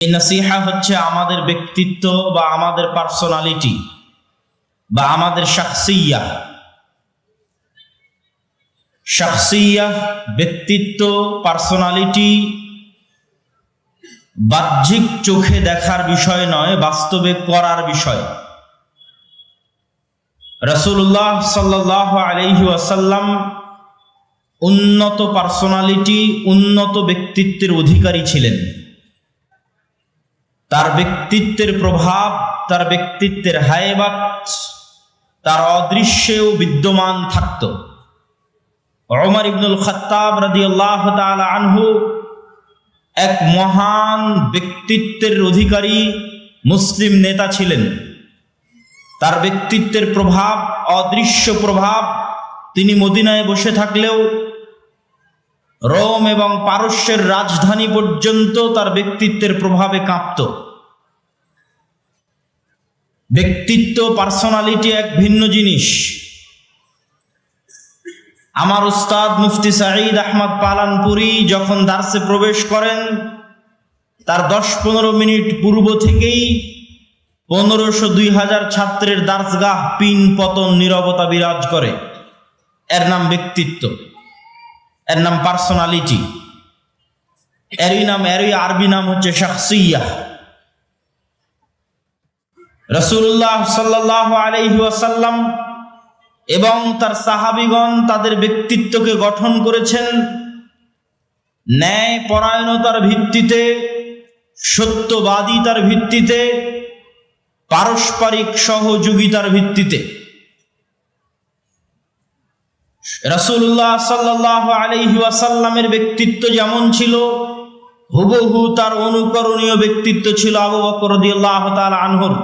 এই নাসিহা হচ্ছে আমাদের ব্যক্তিত্ব বা আমাদের পার্সোনালিটি বা আমাদের শাখসিয়া। শাখসিয়া, ব্যক্তিত্ব পার্সোনালিটি বাহ্যিক চোখে দেখার বিষয় নয়, বাস্তবে করার বিষয়। রসুল্লাহ সাল্লাহ আলহি ওয়াসাল্লাম উন্নত পার্সোনালিটি উন্নত ব্যক্তিত্বের অধিকারী ছিলেন। তার ব্যক্তিত্বের প্রভাব, তার ব্যক্তিত্বের হায়বাত, তার অদৃশ্যেও বিদ্যমান থাকত। অমর ইবনুল খত্তাব রাদি আল্লাহ আনহু এক মহান ব্যক্তিত্বের অধিকারী মুসলিম নেতা ছিলেন। তার ব্যক্তিত্বের প্রভাব, অদৃশ্য প্রভাব, তিনি মদিনায় বসে থাকলেও রোম এবং পারস্যের রাজধানী পর্যন্ত তার ব্যক্তিত্বের প্রভাবে কাঁপত। ব্যক্তিত্ব পার্সোনালিটি এক ভিন্ন জিনিস। আমার উস্তাদ মুফতি সাঈদ আহমদ পালানপুরি যখন দার্সে প্রবেশ করেন, তার দশ পনেরো মিনিট পূর্ব থেকেই পনেরোশো দুই হাজার ছাত্রের দার্সগাহ পিন পতন নিরবতা বিরাজ করে। এর নাম ব্যক্তিত্ব। এর নাম পার্সোনালিটি এরই নাম, এরই আরবি নাম হচ্ছে শাখসিয়া রসুল্লাহ সাল্লাহ আলহি ওয়াসাল্লাম এবং তার সাহাবিগণ তাদের ব্যক্তিত্বকে গঠন করেছেন ন্যায় পরায়ণতার ভিত্তিতে, সত্যবাদিতার ভিত্তিতে, পারস্পরিক সহযোগিতার ভিত্তিতে। রসুল্লাহ সাল্লাহ আলহি ওয়াসাল্লামের ব্যক্তিত্ব যেমন ছিল, হুবহু তার অনুকরণীয় ব্যক্তিত্ব ছিল আবু বকর দিয়াল্লাহ তাল আনহুর,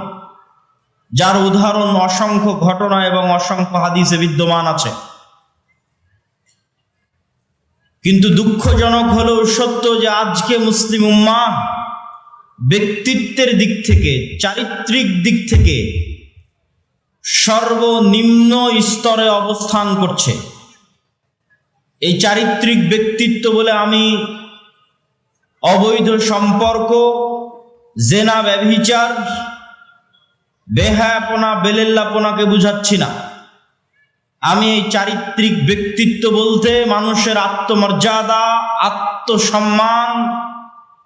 যার উদাহরণ অসংখ্য ঘটনা এবং অসংখ্য হাদিসে বিদ্যমান আছে। কিন্তু দুঃখজনক হলেও সত্য যে আজকে মুসলিম উম্মা ব্যক্তিত্বের দিক থেকে, চারিত্রিক দিক থেকে সর্বনিম্ন স্তরে অবস্থান করছে। এই চারিত্রিক ব্যক্তিত্ব বলে আমি অবৈধ সম্পর্ক, জেনা ব্যভিচার, বেহায়াপনা, বেলেল্লাপনাকে বুঝাচ্ছি না। আমি এই চারিত্রিক ব্যক্তিত্ব বলতে মানুষের আত্মমর্যাদা, আত্মসম্মান,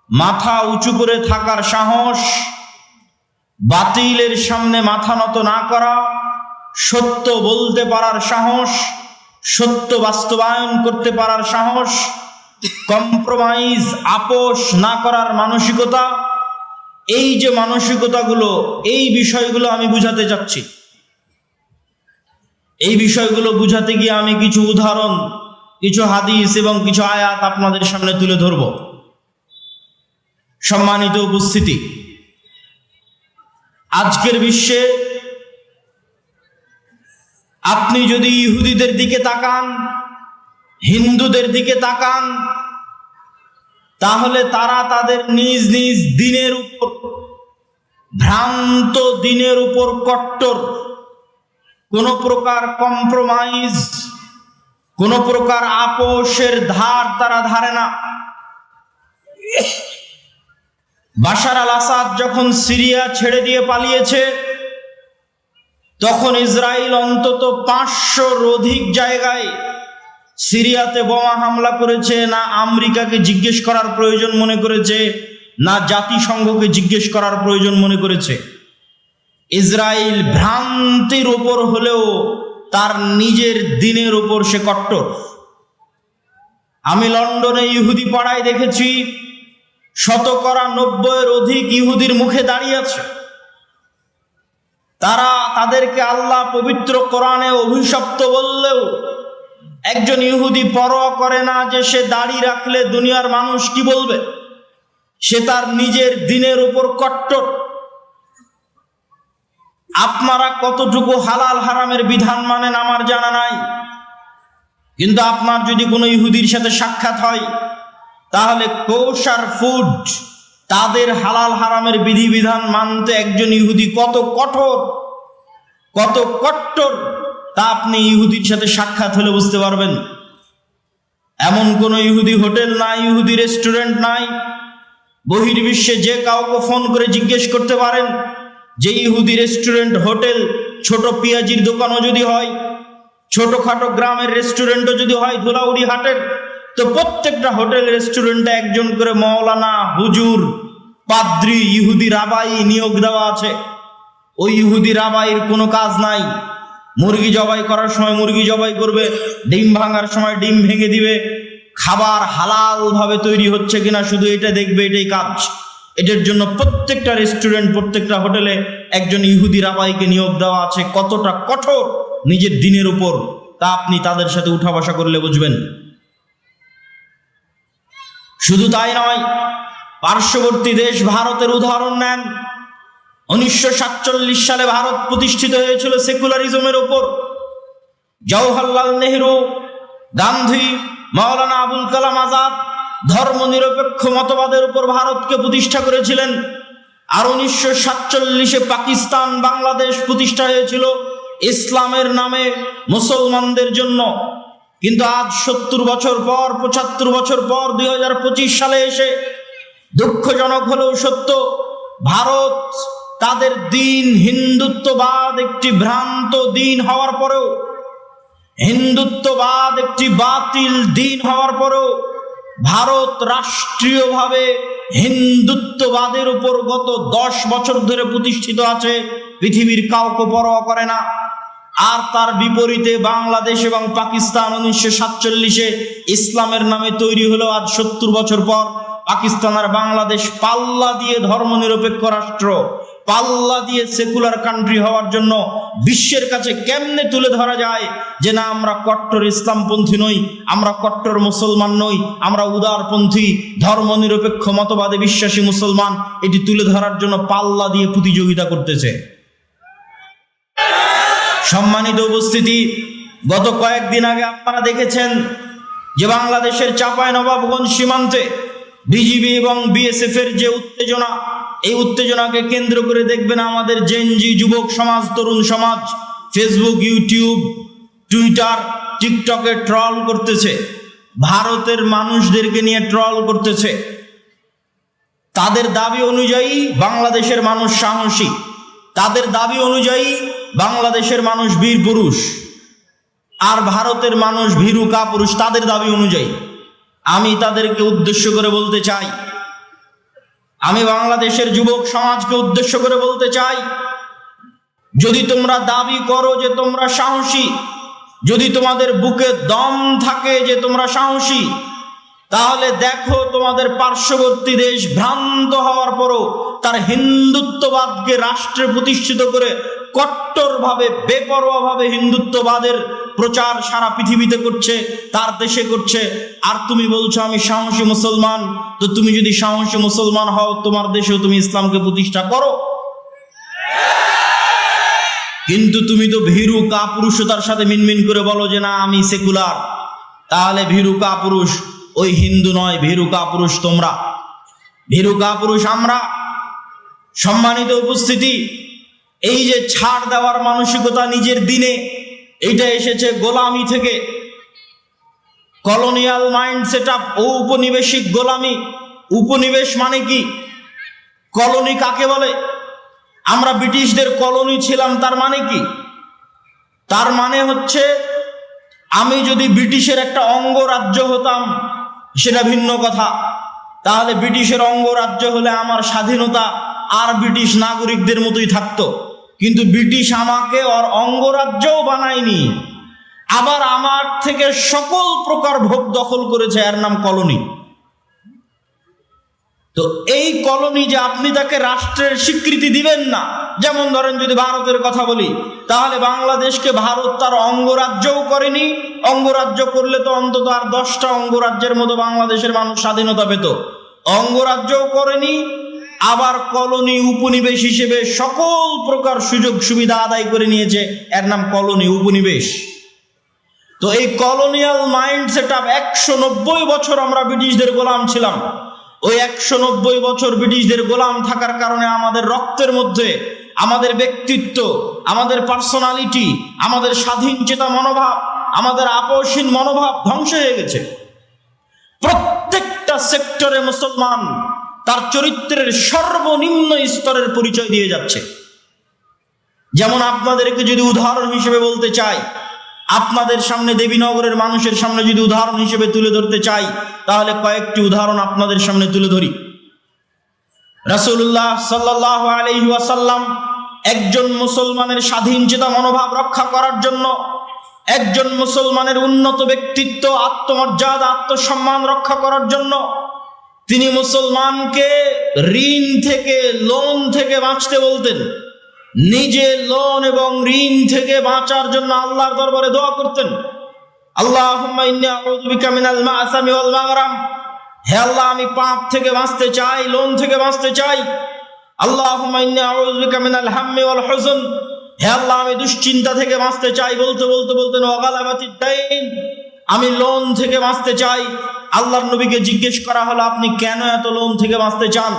মাথা উঁচু করে থাকার সাহস, বাতিলের সামনে মাথা নত না করা, সত্য বলতে পারার সাহস সত্য বাস্তবায়ন করতে পারার সাহস কম্প্রোমাইজ আপোষ না করার মানসিকতা, এই যে মানসিকতাগুলো, এই বিষয়গুলো আমি বুঝাতে চাচ্ছি। এই বিষয়গুলো বুঝাতে গিয়ে আমি কিছু উদাহরণ, কিছু হাদিস এবং কিছু আয়াত আপনাদের সামনে তুলে ধরব। সম্মানিত উপস্থিতি, আজকের বিশ্বে আপনি যদি ইহুদিদের দিকে তাকান, হিন্দুদের দিকে তাকান, তাহলে তারা তাদের নিজ নিজ দিনের উপর, ভ্রান্ত দিনের উপর কট্টর। কোন প্রকার কম্প্রোমাইজ কোন প্রকার আপোষের ধার তারা ধারে না। বাশার আল আসাদ যখন সিরিয়া ছেড়ে দিয়ে পালিয়েছে তখন ইসরায়েল অন্তত পাঁচশোর অধিক জায়গায় সিরিয়াতে বোমা হামলা করেছে, না আমেরিকাকে জিজ্ঞেস করার প্রয়োজন মনে করেছে, না জাতিসংঘকে জিজ্ঞেস করার প্রয়োজন মনে করেছে। ইসরায়েল ভ্রান্তির ওপর হলেও তার নিজের দিনের ওপর সে কট্টর। আমি লন্ডনে ইহুদি পাড়ায় দেখেছি, শতকরা নব্বইয়ের অধিক ইহুদির মুখে দাঁড়িয়ে আছে। তারা তাদেরকে আল্লাহ পবিত্র কোরআনে অভিশপ্ত বললেও একজন ইহুদি পরোয়া করে না যে সে দাড়ি রাখলে দুনিয়ার মানুষ কি বলবে? সে তার নিজের দিনের উপর কট্টর। আপনারা কতটুকু হালাল হারামের বিধান মানেন আমার জানা নাই। কিন্তু আপনার যদি কোনো ইহুদির সাথে সাক্ষাৎ হয়, তাহলে কৌশার ফুড তাদের হালাল হারামের বিধিবিধান মানতে একজন ইহুদি কত কঠোর, কত কট্টর, তা আপনি ইহুদির সাথে সাক্ষাৎ হলে বুঝতে পারবেন। এমন কোনো ইহুদি হোটেল নাই, ইহুদি রেস্টুরেন্ট নাই। বহির্বিশ্বে যে কাউকে ফোন করে জিজ্ঞেস করতে পারেন যে ইহুদি রেস্টুরেন্ট, হোটেল, ছোট পেঁয়াজির দোকানও যদি হয়, ছোটখাটো গ্রামের রেস্টুরেন্টও যদি হয় ধুলাউড়ি হাটের তো প্রত্যেকটা হোটেল রেস্টুরেন্টে একজন করে মৌলানা হুজুর, পাদ্রি ইহুদি রাবাই নিয়োগ দেওয়া আছে। ওই ইহুদি রাবাইয়ের কোনো কাজ নাই। মুরগি জবাই করার সময় মুরগি জবাই করবে, ডিম ভাঙার সময় ডিম ভেঙে দিবে। খাবার হালাল ভাবে তৈরি হচ্ছে কিনা শুধু এটা দেখবে, এটাই কাজ। এটার জন্য প্রত্যেকটা রেস্টুরেন্ট, প্রত্যেকটা হোটেলে একজন ইহুদি রাবাইকে নিয়োগ দেওয়া আছে। কতটা কঠোর নিজের দিনের উপর, তা আপনি তাদের সাথে উঠা বসা করলে বুঝবেন। শুধু তাই নয়, পার্শ্ববর্তী দেশ ভারতের উদাহরণ নেন। উনিশশো সাতচল্লিশ সালে ভারত প্রতিষ্ঠিত হয়েছিল সেকুলারিজমের ওপর। জওহরলাল নেহরু, গান্ধী মাওলানা আবুল কালাম আজাদ ধর্মনিরপেক্ষ মতবাদের উপর ভারতকে প্রতিষ্ঠা করেছিলেন। আর উনিশশো সাতচল্লিশে পাকিস্তান বাংলাদেশ প্রতিষ্ঠা হয়েছিল ইসলামের নামে মুসলমানদের জন্য। কিন্তু আজ সত্তর বছর পর, পঁচাত্তর বছর পর, দুই হাজার পঁচিশ সালে এসে দুঃখজনক হলেও সত্য, ভারত তাদের দিন হিন্দুত্ববাদ একটি ভ্রান্ত দিন হওয়ার পরেও, হিন্দুত্ববাদ একটি বাতিল দিন হওয়ার পরেও, ভারত রাষ্ট্রীয়ভাবে হিন্দুত্ববাদের উপর গত দশ বছর ধরে প্রতিষ্ঠিত আছে, পৃথিবীর কাউকে পরোয়া করে না। আর তার বিপরীতে বাংলাদেশ এবং পাকিস্তান উনিশশো সাতচল্লিশে ইসলামের নামে তৈরি হলো আজ সত্তর বছর পর। পাকিস্তান আর বাংলাদেশ পাল্লা দিয়ে ধর্মনিরপেক্ষ রাষ্ট্র। পাল্লা দিয়ে সেকুলার কান্ট্রি হওয়ার জন্য বিশ্বের কাছে কেমনে তুলে ধরা যায় যে না, আমরা কট্টর ইসলামপন্থী নই, আমরা কট্টর মুসলমান নই, আমরা উদারপন্থী, ধর্মনিরপেক্ষ মতবাদে বিশ্বাসী মুসলমান। এটি তুলে ধরার জন্য পাল্লা দিয়ে প্রতিযোগিতা করতেছে। সম্মানিত উপস্থিতি, গত কয়েকদিন আগে আপনারা দেখেছেন যে বাংলাদেশের চাপায় নবাবগঞ্জ সীমান্তে বিজিবি এবং বিএসএফ এর যে উত্তেজনা, এই উত্তেজনাকে কেন্দ্র করে দেখবেন আমাদের জেনজি যুবক সমাজ, তরুণ সমাজ ফেসবুক ইউটিউব টুইটার টিকটকে ট্রল করতেছে। ভারতের মানুষদেরকে নিয়ে ট্রল করতেছে। তাদের দাবি অনুযায়ী বাংলাদেশের মানুষ সাহসী। তাদের দাবি অনুযায়ী বাংলাদেশের মানুষ বীর পুরুষ আর ভারতের মানুষ ভীরু কাপুরুষ তাদের দাবি অনুযায়ী। আমি তাদেরকে উদ্দেশ্য করে বলতে চাই। আমি বাংলাদেশের যুবক সমাজকে উদ্দেশ্য করে বলতে চাই, যদি তোমরা দাবি করো যে তোমরা সাহসী, যদি তোমাদের বুকে দম থাকে যে তোমরা সাহসী তাহলে দেখো তোমাদের পার্শ্ববর্তী দেশ ভ্রান্ত হওয়ার পরও তার হিন্দুত্ববাদকে রাষ্ট্রে প্রতিষ্ঠিত করে কট্টরভাবে, বেপরোয়াভাবে হিন্দুত্ববাদের প্রচার সারা পৃথিবীতে করছে, তার দেশে করছে। আর তুমি বলছো আমি সাহসী মুসলমান, তো তুমি যদি সাহসী মুসলমান হও, তোমার দেশেও তুমি ইসলামকে প্রতিষ্ঠা করো। কিন্তু তুমি তো ভীরু কাপুরুষতার সাথে মিনমিন করে বলো যে না, আমি সেকুলার। তাহলে ভীরু কাপুরুষ ওই হিন্দু নয় ভীরু কাপুরুষ তোমরা। ভীরু কাপুরুষ আমরা। সম্মানিত উপস্থিতি, এই যে ছাড় দেওয়ার মানসিকতা নিজের দিনে এটা এসেছে গোলামি থেকে। কলোনিয়াল মাইন্ড সেট আপ ও উপনিবেশিক গোলামি। উপনিবেশ মানে কি? কলোনি কাকে বলে? আমরা ব্রিটিশদের কলোনি ছিলাম, তার মানে কি? তার মানে হচ্ছে, আমি যদি ব্রিটিশের একটা অঙ্গরাজ্য হতাম সেটা ভিন্ন কথা। তাহলে ব্রিটিশের অঙ্গরাজ্য হলে আমার স্বাধীনতা আর ব্রিটিশ নাগরিকদের মতোই থাকতো। কিন্তু ব্রিটিশ আমাকে ওর অঙ্গরাজ্যও বানায়নি। আবার আমার থেকে সকল প্রকার ভোগ দখল করেছে, এর নাম কলোনি। তো এই কলোনি যে আপনি তাকে রাষ্ট্রের স্বীকৃতি দিবেন না যেমন ধরেন যদি ভারতের কথা বলি, তাহলে বাংলাদেশকে ভারত তার অঙ্গরাজ্যও করেনি। অঙ্গরাজ্য করলে তো অন্তত আর দশটা অঙ্গরাজ্যের মতো বাংলাদেশের মানুষ স্বাধীনতা পেত। অঙ্গরাজ্যও করেনি, আবার কলোনি উপনিবেশ হিসেবে সকল প্রকার সুযোগ সুবিধা আদায় করে নিয়েছে। এর নাম কলোনি উপনিবেশ। তো এই কলোনিয়াল মাইন্ড সেট আপ একশো নব্বই বছর আমরা ব্রিটিশদের গোলাম ছিলাম। ওই একশো নব্বই বছর ব্রিটিশদের গোলাম থাকার কারণে আমাদের রক্তের মধ্যে আমাদের ব্যক্তিত্ব, আমাদের পার্সোনালিটি আমাদের স্বাধীন চেতা মনোভাব, আমাদের আপসীন মনোভাব ধ্বংস হয়ে গেছে। প্রত্যেকটা সেক্টরে মুসলমান তার চরিত্রের সর্বনিম্ন স্তরের পরিচয় দিয়ে যাচ্ছে। যেমন আপনাদেরকে যদি উদাহরণ হিসেবে বলতে চাই, আপনাদের সামনে দেবীনগরের মানুষের সামনে যদি উদাহরণ হিসেবে তুলে ধরতে চাই, তাহলে কয়েকটি উদাহরণ আপনাদের সামনে তুলে ধরি। রাসূলুল্লাহ সাল্লাল্লাহু আলাইহি ওয়াসাল্লাম একজন মুসলমানের স্বাধীন চেতা মনোভাব রক্ষা করার জন্য একজন মুসলমানের উন্নত ব্যক্তিত্ব, আত্মমর্যাদা, আত্মসম্মান রক্ষা করার জন্য তিনি মুসলমানকে ঋণ থেকে লোন থেকে বাঁচতে বলতেন। নিজে লোন এবং ঋণ থেকে বাঁচার জন্য আল্লাহর দরবারে দোয়া করতেন। আল্লাহুম্মা হে আল্লাহ, আমি পাপ থেকে বাঁচতে চাই, লোন থেকে বাঁচতে চাই। বিকা মিনাল হাম্মি ওয়াল হুজন। হে আল্লাহ, আমি দুশ্চিন্তা থেকে বাঁচতে চাই, বলতে বলতে বলতেন ওয়াগালাবাতিদ দাইন। আমি লোন থেকে বাঁচতে চাই। আল্লাহর নবীকে জিজ্ঞেস করা হলো, আপনি কেন এত লোন থেকে বাঁচতে চান?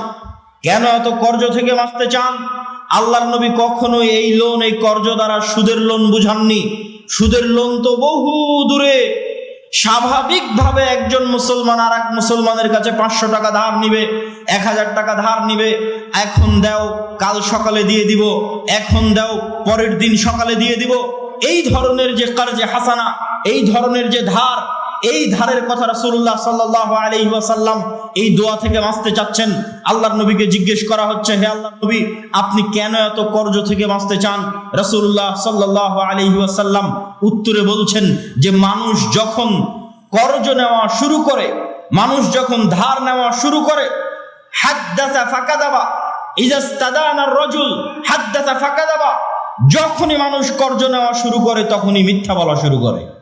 কেন এত কর্জ থেকে বাঁচতে চান? আল্লাহর নবী কখনোই এই লোন, এই কর্জ দ্বারা সুদের লোন বুঝাননি। সুদের লোন তো বহু দূরে। স্বাভাবিকভাবে একজন মুসলমান আর এক মুসলমানের কাছে পাঁচশো টাকা ধার নিবে, এক হাজার টাকা ধার নিবে, এখন দাও কাল সকালে দিয়ে দিব, এখন দাও পরের দিন সকালে দিয়ে দিব। এই ধরনের যে কার্যে হাসানা, এই ধরনের যে ধার এই ধারের কথা রাসূলুল্লাহ সাল্লাল্লাহু আলাইহি ওয়াসাল্লাম এই দোয়া থেকে বাঁচতে চাচ্ছেন। আল্লাহর নবীকে জিজ্ঞেস করা হচ্ছে, হে আল্লাহর নবী, আপনি কেন এত কর্জ থেকে বাঁচতে চান? রাসূলুল্লাহ সাল্লাল্লাহু আলাইহি ওয়াসাল্লাম উত্তরে বলছেন যে, মানুষ যখন কর্জ নেওয়া শুরু করে, মানুষ যখন ধার নেওয়া শুরু করে, হাদ্দাসা ইজাস্তাদানার রজুল, হাদ্দাসা ফাকাদাবা, যখনই মানুষ কর্জ নেওয়া শুরু করে, তখনই মিথ্যা বলা শুরু করে।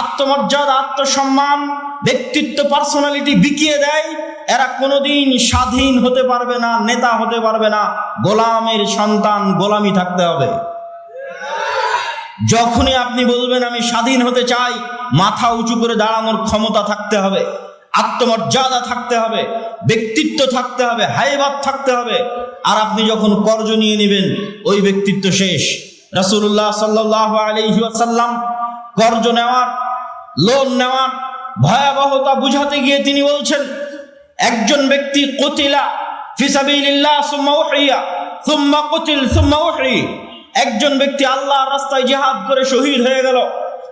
আত্মমর্যাদা, আত্মসম্মান, ব্যক্তিত্ব পার্সোনালিটি বিকিয়ে দেয়, এরা কোনোদিন স্বাধীন হতে পারবে না, নেতা হতে পারবে না, গোলামের সন্তান গোলামি থাকতে হবে। যখনই আপনি বলবেন আমি স্বাধীন হতে চাই, মাথা উঁচু করে দাঁড়ানোর ক্ষমতা থাকতে হবে, আত্মমর্যাদা থাকতে হবে, ব্যক্তিত্ব থাকতে হবে হাইবাদ থাকতে হবে, আর আপনি যখন কর্জ নিয়ে নেবেন, ওই ব্যক্তিত্ব শেষ। রাসূলুল্লাহ সাল্লাহ আলাইহি ওয়াসাল্লাম কর্জ নেওয়ার লোন নেওয়ার ভয়াবহতা বুঝাতে গিয়ে তিনি বলছেন, একজন ব্যক্তি কতিলা সুম্মা একজন ব্যক্তি আল্লাহর রাস্তায় জিহাদ করে শহীদ হয়ে গেল,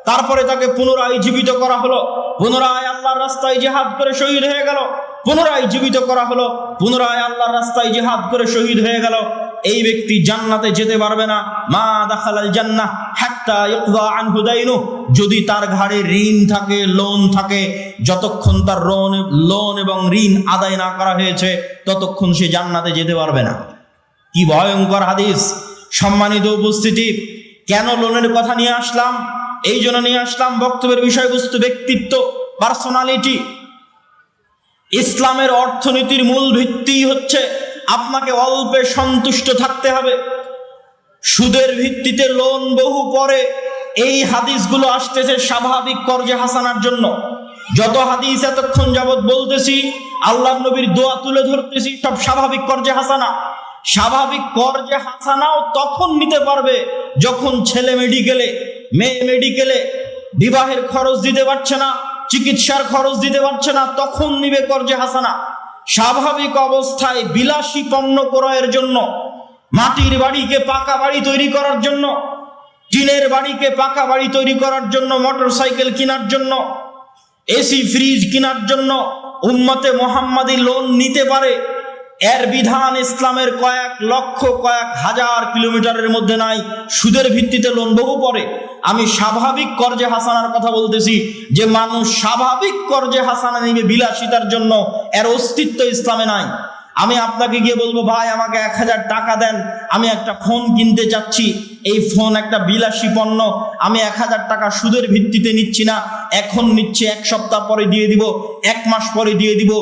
তারপরে তাকে পুনরায় জীবিত করা হলো, পুনরায় আল্লাহর রাস্তায় জিহাদ করে শহীদ হয়ে গেল, পুনরায় জীবিত করা হলো, পুনরায় আল্লাহর রাস্তায় জিহাদ করে শহীদ হয়ে গেল। এই ব্যক্তি জান্নাতে যেতে পারবে না। মা দাখালাল জান্নাহ যদি তার ঘাড়ে ঋণ থাকে, লোন থাকে, যতক্ষণ তার লোন লোন এবং ঋণ আদায় না করা হয়েছে, ততক্ষণ সে জান্নাতে যেতে পারবে না। কি ভয়ঙ্কর হাদিস। সম্মানিত উপস্থিতি, কেন লোনের কথা নিয়ে আসলাম? এই জন্য নিয়ে আসলাম বক্তব্যের বিষয়বস্তু ব্যক্তিত্ব পার্সোনালিটি ইসলামের অর্থনীতির মূল ভিত্তি হচ্ছে আপনাকে অল্পে সন্তুষ্ট থাকতে হবে। সুদের ভিত্তিতে লোন বহু পরে এই হাদিসগুলো আসতেছে স্বাভাবিক কর্জে হাসানার জন্য। যত হাদিস এতক্ষণ যাবৎ বলতেছি আল্লাহ নবীর দোয়া তুলে ধরতেছি, সব স্বাভাবিক কর্জে হাসানা। স্বাভাবিক কর্জে হাসানাও তখন নিতে পারবে যখন ছেলে মেডিকেলে, মেয়ে মেডিকেলে বিবাহের খরচ দিতে পারছে না, চিকিৎসার খরচ দিতে পারছে না, তখন নিবে কর্জে হাসানা। স্বাভাবিক অবস্থায় বিলাসী পণ্য ক্রয়ের জন্য, মাটির বাড়িকে পাকা বাড়ি তৈরি করার জন্য টিনের বাড়িকে পাকা বাড়ি তৈরি করার জন্য মোটর সাইকেল কেনার জন্য, এসি, ফ্রিজ কেনার জন্য উম্মতে মোহাম্মদী লোন নিতে পারে, এর বিধান ইসলামের কয়েক লক্ষ কয়েক হাজার কিলোমিটারের মধ্যে নাই, সুদের ভিত্তিতে লোন বহু পরে আমি স্বাভাবিক কর্জে হাসানার কথা বলতেছি, যে মানুষ স্বাভাবিক কর্জে হাসানা নিবে বিলাসিতার জন্য, এর অস্তিত্ব ইসলামে নাই। আমি আপনাকে গিয়ে বলব, ভাই, আমাকে এক হাজার টাকা দেন, আমি একটা ফোন কিনতে চাচ্ছি। এই ফোন একটা বিলাসী পণ্য, আমি এক হাজার টাকা সুদের ভিত্তিতে নিচ্ছি না। এখন নিচ্ছি, এক সপ্তাহ পরে দিয়ে দিব, এক মাস পরে দিয়ে দিব।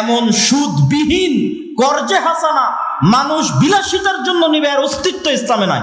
এমন সুদবিহীন কর্জে হাসানা মানুষ বিলাসিতার জন্য নিবে আর অস্তিত্ব ইসলামে নাই।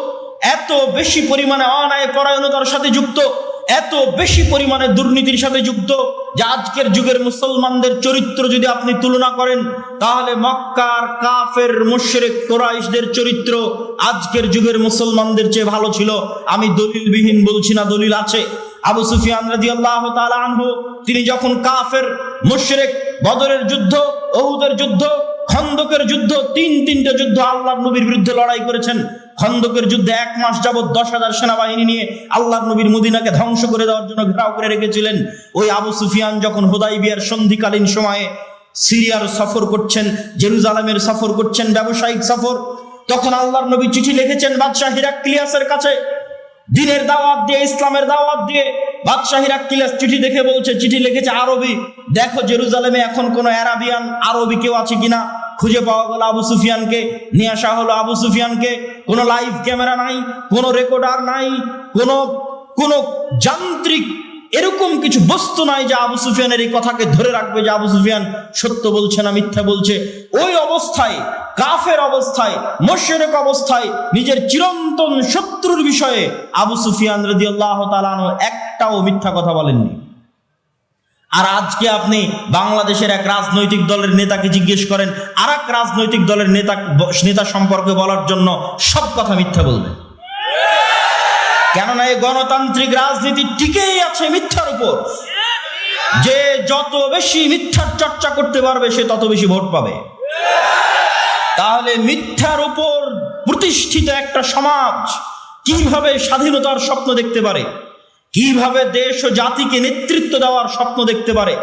এত বেশি পরিমাণে অন্যায় পরায়ণতার সাথে যুক্ত, এত বেশি পরিমাণে দুর্নীতির সাথে যুক্ত, যে আজকের যুগের মুসলমানদের চরিত্র যদি আপনি তুলনা করেন, তাহলে মক্কার কাফের, মুশরিক, কোরাইশদের চরিত্র আজকের যুগের মুসলমানদের চেয়ে ভালো ছিল। আমি দলিলবিহীন বলছি না, দলিল আছে। আবু সুফিয়ান রাদিয়াল্লাহু তাআলা আনহু, তিনি যখন কাফের, মুশরিক, বদরের যুদ্ধ অহুদের যুদ্ধ খন্দকের যুদ্ধ, তিন তিনটে যুদ্ধ আল্লাহর নবীর বিরুদ্ধে লড়াই করেছেন। খন্দকের যুদ্ধে এক মাস যাবৎ দশ হাজার সেনাবাহিনী নিয়ে আল্লাহর নবীর মদিনাকে ধ্বংস করে দেওয়ার জন্য ঘেরাও করে রেখেছিলেন। ওই আবু সুফিয়ান যখন হোদাইবিয়ার সন্ধিকালীন সময়ে সিরিয়ার সফর করছেন, জেরুজালামের সফর করছেন, ব্যবসায়িক সফর, তখন আল্লাহর নবী চিঠি লিখেছেন, বাদশাহ হিরাক্লিয়াসের কাছে দিনের দাওয়াত দিয়ে, ইসলামের দাওয়াত দিয়ে। বাদশাহীরা কিলাস চিঠি দেখে বলছে, চিঠি লিখেছে আরবি। দেখো জেরুজালেমে এখন কোনো অ্যারাবিয়ান, আরবি কেউ আছে কিনা? খুঁজে পাওয়া গেল আবু সুফিয়ানকে। নিয়ে আসা হলো আবু সুফিয়ানকে। কোনো লাইভ ক্যামেরা নাই, কোনো রেকর্ডার নাই, কোনো কোনো যান্ত্রিক এরকম কিছু বস্তু নাই যে আবু সুফিয়ানের এই কথাকে ধরে রাখবে যে আবু সুফিয়ান সত্য বলছে না মিথ্যা বলছে। ওই অবস্থায় কাফের অবস্থায়, মোশেরেক অবস্থায় নিজের চিরন্তন শত্রুর বিষয়ে আবু সুফিয়ান রদি আল্লাহ তালানো একটাও মিথ্যা কথা বলেননি। আর আজকে আপনি বাংলাদেশের এক রাজনৈতিক দলের নেতাকে জিজ্ঞেস করেন আর এক রাজনৈতিক দলের নেতা নেতা সম্পর্কে বলার জন্য সব কথা মিথ্যা বলবেন কেননা এই গণতান্ত্রিক রাজনীতি টিকেই আছে মিথ্যার উপর। যে যত বেশি মিথ্যার চর্চা করতে পারবে, সে তত বেশি ভোট পাবে। তাহলে মিথ্যার উপর প্রতিষ্ঠিত একটা সমাজ কীভাবে স্বাধীনতার স্বপ্ন দেখতে পারে? কীভাবে দেশ ও জাতিকে নেতৃত্ব দেওয়ার স্বপ্ন দেখতে পারে?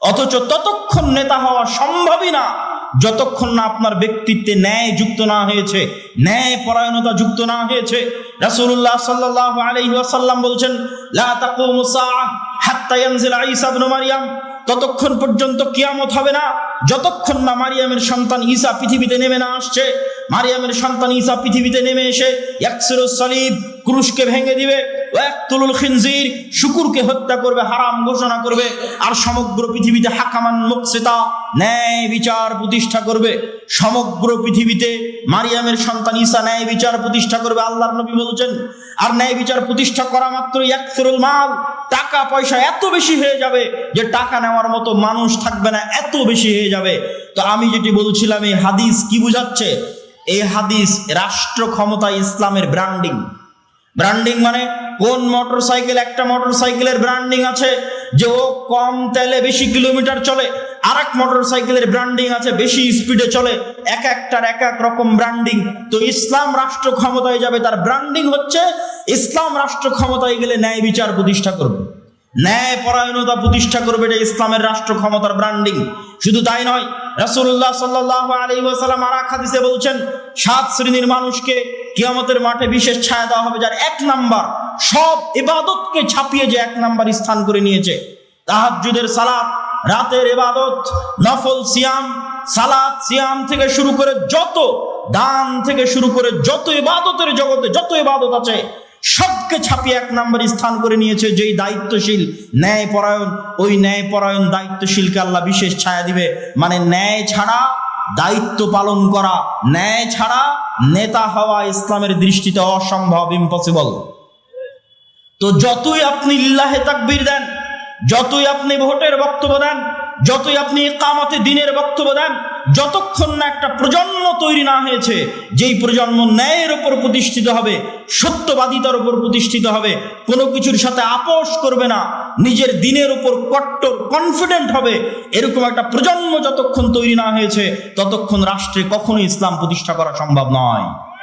অথচ ততক্ষণ নেতা হওয়া সম্ভবই না। যতক্ষণ না আপনার ব্যক্তিত্বে ন্যায় যুক্ত না হয়েছে, ন্যায় পরায়ণতা যুক্ত না হয়েছে, রাসূলুল্লাহ সাল্লাল্লাহু আলাইহি ওয়াসাল্লাম বলছেন, লা তাকুমু সাআহ হাত্তা ইয়ানজিল ঈসা ইবনে মারইয়াম ততক্ষণ পর্যন্ত কিয়ামত হবে না, যতক্ষণ না মারিয়ামের সন্তান ঈসা পৃথিবীতে নেমে না আসছে মারিয়ামের সন্তান ঈসা পৃথিবীতে নেমে এসে ইয়াকসিরুস সালিব ক্রুশকে ভেঙে দিবে ওয়াকতুলুল খিনজির শুকুরকে হত্যা করবে, হারাম ঘোষণা করবে আর সমগ্র পৃথিবীতে হাকামান মুকসিতা ন্যায় বিচার প্রতিষ্ঠা করবে। সমগ্র পৃথিবীতে মারিয়ামের সন্তান ঈসা ন্যায় বিচার প্রতিষ্ঠা করবে, আল্লাহর নবী বলছেন। আর ন্যায় বিচার প্রতিষ্ঠা করা মাত্র ইয়াকসিরুল মাল। টাকা পয়সা এত বেশি হয়ে যাবে যে টাকা নেওয়ার মতো মানুষ থাকবে না, এত বেশি হয়ে যাবে। তো আমি যেটি বলছিলাম, এই হাদিস কি বুঝাচ্ছে? এই হাদিস রাষ্ট্র ক্ষমতা ইসলামের ব্র্যান্ডিং ব্র্যান্ডিং মানে কোন মোটর সাইকেল একটা মোটর সাইকেলের ব্র্যান্ডিং আছে যে ও কম তেলে বেশি কিলোমিটার চলে আর এক মোটর সাইকেলের ব্র্যান্ডিং আছে বেশি স্পিডে চলে, এক একটার এক এক রকম ব্র্যান্ডিং তো ইসলাম রাষ্ট্র ক্ষমতায় যাবে, তার ব্র্যান্ডিং হচ্ছে ইসলাম রাষ্ট্র ক্ষমতায় গেলে ন্যায় বিচার প্রতিষ্ঠা করবে। ন্যায় পরায়ণতা প্রতিষ্ঠা করবে এটা ইসলামের রাষ্ট্র ক্ষমতার ব্র্যান্ডিং শুধু তাই নয়, রাসূলুল্লাহ সাল্লাল্লাহু আলাইহি ওয়াসাল্লাম আর এক হাদিসে বলছেন, সাত শ্রেণির মানুষকে কিয়ামতের মাঠে বিশেষ ছায়া দেওয়া হবে যার এক নাম্বার, সব ইবাদতকে ছাপিয়ে যে এক নাম্বার স্থান করে নিয়েছে। তাহাজ্জুদের সালাত, রাতের ইবাদত, নফল সিয়াম, সালাত সিয়াম থেকে শুরু করে যত, দান থেকে শুরু করে যত ইবাদতের জগতে যত ইবাদত আছে সবকে ছাপিয়ে এক নাম্বার স্থান করে নিয়েছে যেই দায়িত্বশীল ন্যায় পরায়ণ ওই ন্যায় পরায়ণ দায়িত্বশীলকে আল্লাহ বিশেষ ছায়া দিবে। মানে ন্যায় ছাড়া দায়িত্ব পালন করা, ন্যায় ছাড়া নেতা হওয়া ইসলামের দৃষ্টিতে অসম্ভব ইম্পসিবল তো যতই আপনি ইল্লাহে তাকবীর দেন, যতই আপনি ভোটের বক্তব্য দেন, যতই আপনি কামাতে দিনের বক্তব্য দেন যতক্ষণ না একটা প্রজন্ম তৈরি না হয়েছে, যেই প্রজন্ম ন্যায়ের ওপর প্রতিষ্ঠিত হবে, সত্যবাদিতার উপর প্রতিষ্ঠিত হবে, কোনো কিছুর সাথে আপোষ করবে না, নিজের দিনের উপর কট্টর কনফিডেন্ট হবে, এরকম একটা প্রজন্ম যতক্ষণ তৈরি না হয়েছে, ততক্ষণ রাষ্ট্রে কখনো ইসলাম প্রতিষ্ঠা করা সম্ভব নয়।